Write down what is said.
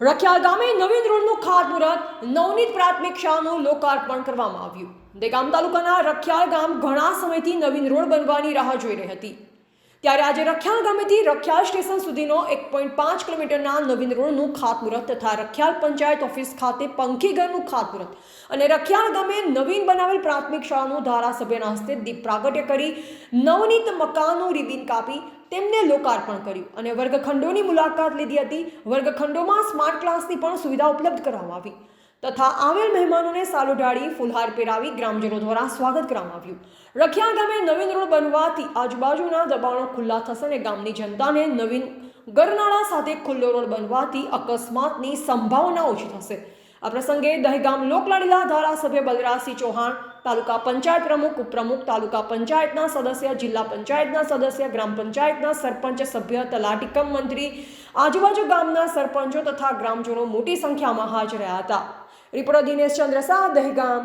રખિયાલ ગામે નવીન રોડનું ખાતમુહૂર્ત, નવનીત પ્રાથમિક શાળાનું લોકાર્પણ કરવામાં આવ્યું. દેગામ તાલુકાના રખિયાલ ગામ ઘણા સમયથી નવીન રોડ બનવાની રાહ જોઈ રહી હતી. ત્યારે આજે રખિયાલ ગામેથી રખિયાલ સ્ટેશન સુધીનો એક પોઈન્ટ પાંચ કિલોમીટરના નવીન રોડનું ખાતમુહૂર્ત તથા રખિયાલ પંચાયત ઓફિસ ખાતે પંખીઘરનું ખાતમુહૂર્ત અને રખિયાલ ગામે નવીન બનાવેલ પ્રાથમિક શાળાનું ધારાસભ્યના હસ્તે દીપ પ્રાગટ્ય કરી નવનીત મકાનનું રિબિન કાપી તેમને લોકાર્પણ કર્યું અને વર્ગખંડોની મુલાકાત લીધી હતી. વર્ગખંડોમાં સ્માર્ટ ક્લાસની પણ સુવિધા ઉપલબ્ધ કરવામાં આવી. તથા આવેલ મહેમાનોને સાલો ઢાળી ફુલહાર પહેરાવી ગ્રામજનો દ્વારા સ્વાગત કરવામાં આવ્યું. રખિયા ગામે નવીન રોડ બનવાથી આજુબાજુના દબાણો ખુલ્લા થશે અને ગામની જનતાને નવીન ગરનાળા સાથે ખુલ્લો રોડ બનવાથી અકસ્માતની સંભાવના ઓછી થશે. આ પ્રસંગે દહેગામ લોકલાડીલા ધારાસભ્ય બલરાજસિંહ ચૌહાણ, તાલુકા પંચાયત પ્રમુખ, ઉપપ્રમુખ, તાલુકા પંચાયતના સદસ્ય, જિલ્લા પંચાયતના સદસ્ય, ગ્રામ પંચાયતના સરપંચ, સભ્ય, તલાટીકમ મંત્રી, આજુબાજુ ગામના સરપંચો તથા ગ્રામજનો મોટી સંખ્યામાં હાજર રહ્યા હતા. રિપોર્ટર દિનેશ ચંદ્ર શાહ દહેગામ